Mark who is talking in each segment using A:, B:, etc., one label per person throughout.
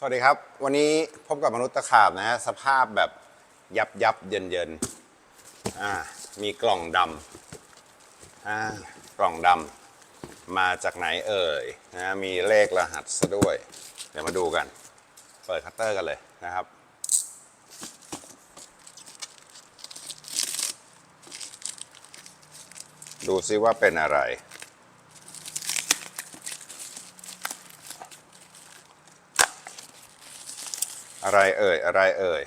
A: สวัสดีครับ วันนี้พบกับมนุษย์ตะขาบนะฮะสภาพแบบยับยับเยินเยินอ่ามีกล่องดำอ่ากล่องดำมาจากไหนเอ่ยนะมีเลขรหัสซะด้วย เดี๋ยวมาดูกัน เปิดคัตเตอร์กันเลยนะครับดูซิว่าเป็นอะไร อะไรเอ่ย อะไรเอ่ย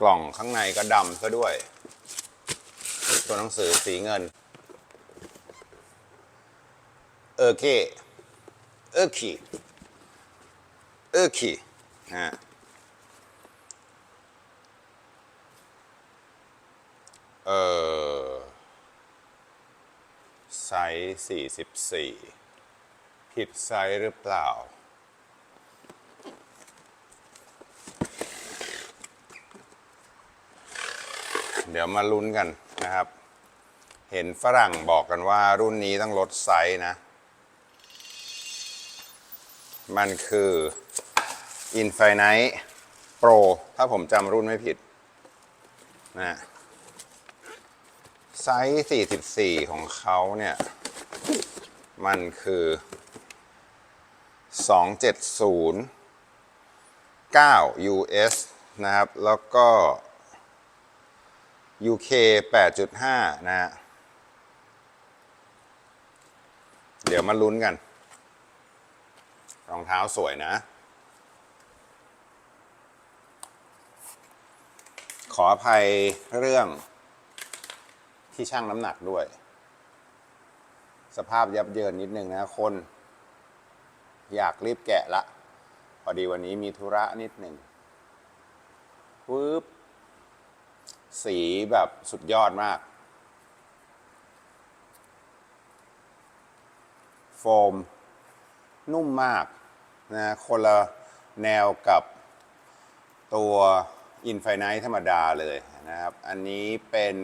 A: กล่องข้างในก็ดำซะด้วย ตัวหนังสือสีเงิน เออเคเออคีเออคีฮะเออไซส์สี่สิบสี่ ผิดไซส์หรือเปล่า เดี๋ยวมาลุ้นกันนะครับ เห็นฝรั่งบอกกันว่ารุ่นนี้ต้องลดไซส์นะ มันคือ Infinite Pro ถ้าผมจำรุ่นไม่ผิดนะไซส์ 44 ของเขาเนี่ย มันคือ 270 9 US นะครับ แล้วก็ UK 8.5 นะฮะ เดี๋ยวมาลุ้นกัน รองเท้าสวยนะ ขออภัยเรื่องที่ช่างน้ำหนักด้วย สภาพยับเยินนิดนึงนะคน อยากรีบแกะละ พอดีวันนี้มีธุระนิดหนึ่งปึ๊บสีแบบสุดยอดมาก โฟม นุ่มมากนะคนละแนวกับตัว Infinite ธรรมดาเลยนะครับ อันนี้เป็น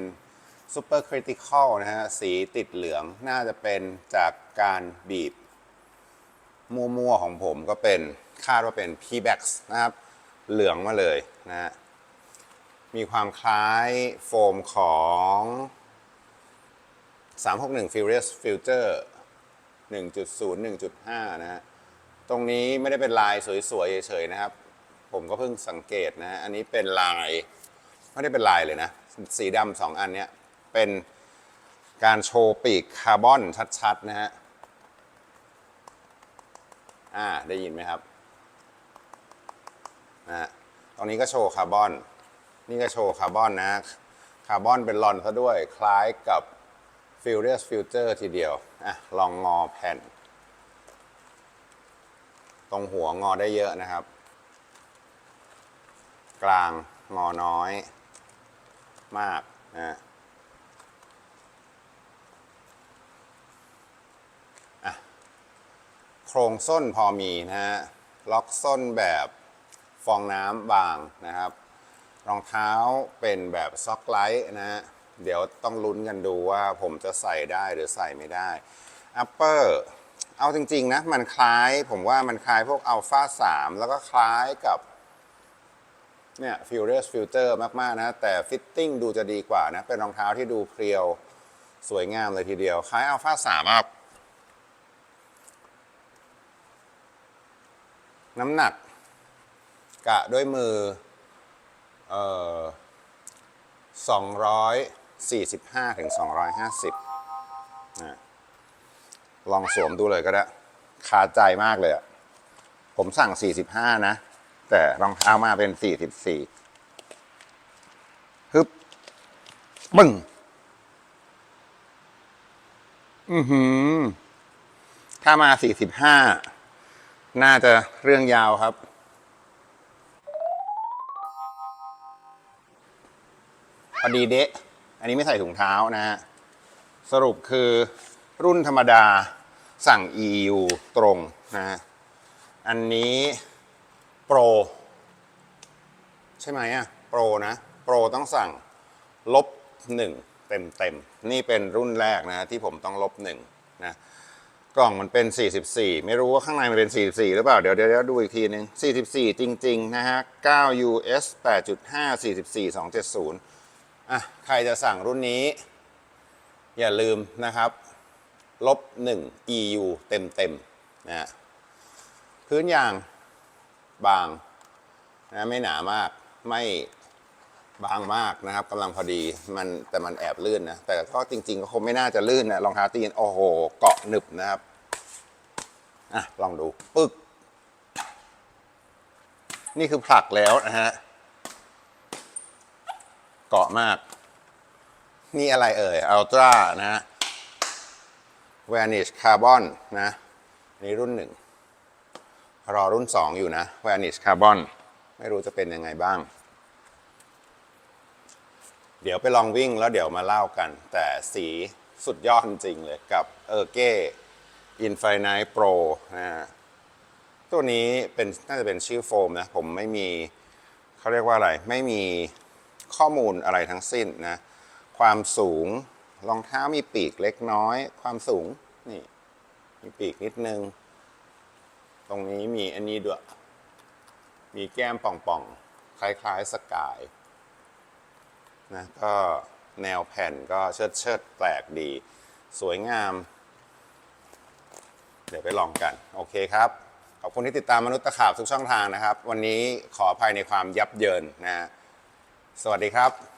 A: Super Critical นะฮะ สีติดเหลืองน่าจะเป็นจากการบีบ มั่วๆของผมก็เป็นคาดว่าเป็น P-Bax นะครับ เหลืองมาเลยนะฮะมีความคล้ายโฟมของ 361 Furious Future 1.0 1.5 นะฮะ ตรงนี้ไม่ได้เป็นลายสวยๆเฉยๆนะครับ ผมก็เพิ่งสังเกตนะฮะอันนี้เป็นลาย ไม่ได้เป็นลายเลยนะ สีดำสองอันเนี้ย เป็นการโชว์ปีกคาร์บอนชัดๆ นะฮะ อ่าได้ยินไหมครับนะฮะตรงนี้ก็โชว์คาร์บอน นี่ก็โชว์คาร์บอนนะ คาร์บอนเป็นลอนซะด้วย คล้ายกับ Furious Future ทีเดียว อะ ลองงอแผ่น ตรงหัวงอได้เยอะนะครับ กลางงอน้อย มากนะอะ โครงส้นพอมีนะฮะล็อกส้นแบบฟองน้ำบางนะครับ รองเท้าเป็นแบบซ็อกไลท์นะฮะเดี๋ยวต้องลุ้นกันดูว่าผมจะใส่ได้หรือใส่ไม่ได้ upper เอาจริงๆนะ มันคล้ายผมว่ามันคล้ายพวก Alpha 3แล้วก็คล้ายกับเนี่ย Furious Future มากๆนะ แต่ฟิตติ้งดูจะดีกว่านะ เป็นรองเท้าที่ดูเพรียวสวยงามเลยทีเดียว คล้าย Alpha 3ครับ น้ำหนัก กะด้วยมือเอ่อ245ถึง250นะลองสวมดูเลยก็ได้คาใจมากเลยอะผมสั่ง 45 นะ แต่รองเท้ามาเป็น 44ฮึบปึ้งอือหือ ถ้ามา 45 น่าจะเรื่องยาวครับ พอดีเดะอันนี้ไม่ใส่ถุงเท้านะฮะ สรุปคือรุ่นธรรมดาสั่ง EU ตรงนะฮะ อันนี้โปร ใช่ไหมอะโปรนะ โปรต้องสั่งลบหนึ่งเต็มเต็มนี่เป็นรุ่นแรกนะที่ผมต้องลบหนึ่งนะ กล่องมันเป็น 44 ไม่รู้ว่าข้างในมันเป็น 44 หรือเปล่า เดี๋ยวเดี๋ยวดูอีกทีนึง 44 จริง ๆ นะฮะ 9 US 8.5 44 270 อะ ใครจะสั่งรุ่นนี้ อย่าลืมนะครับ ลบ 1 EU เต็มเต็มๆนะพื้นยางบางนะไม่หนามาก ไม่ บางมากนะครับกำลังพอดีมันแต่มันแอบลื่นนะ แต่ก็จริง ๆ ก็คงไม่น่าจะลื่นนะรองเท้าตีนโอ้โห เกาะหนึบนะครับอะลองดูปึ๊กนี่คือผลักแล้วนะฮะเกาะมาก นี่อะไรเอ่ยอัลตร้านะฮะ Vanish Carbon นะนี่รุ่นหนึ่งรอรุ่น 2 อยู่นะ Vanish Carbon ไม่รู้จะเป็นยังไงบ้าง เดี๋ยวไปลองวิ่งแล้วเดี๋ยวมาเล่ากัน แต่สีสุดยอดจริงเลยกับเออเก้ Infinite Pro นะฮะตัวนี้เป็นน่าจะเป็นชื่อโฟมนะ ผมไม่มีเขาเรียกว่าอะไร ไม่มีข้อมูลอะไรทั้งสิ้นนะ ความสูงรองเท้ามีปีกเล็กน้อย ความสูง นี่ มีปีกนิดนึง ตรงนี้มีอันนี้ด้วย มีแก้มป่องๆ คล้ายๆสกาย นะก็แนวแผ่นก็เชิดเชิดแปลกดี สวยงาม เดี๋ยวไปลองกัน โอเคครับ ขอบคุณที่ติดตามมนุษย์ตะขาบทุกช่องทางนะครับ วันนี้ขออภัยในความยับเยินนะฮะสวัสดีครับ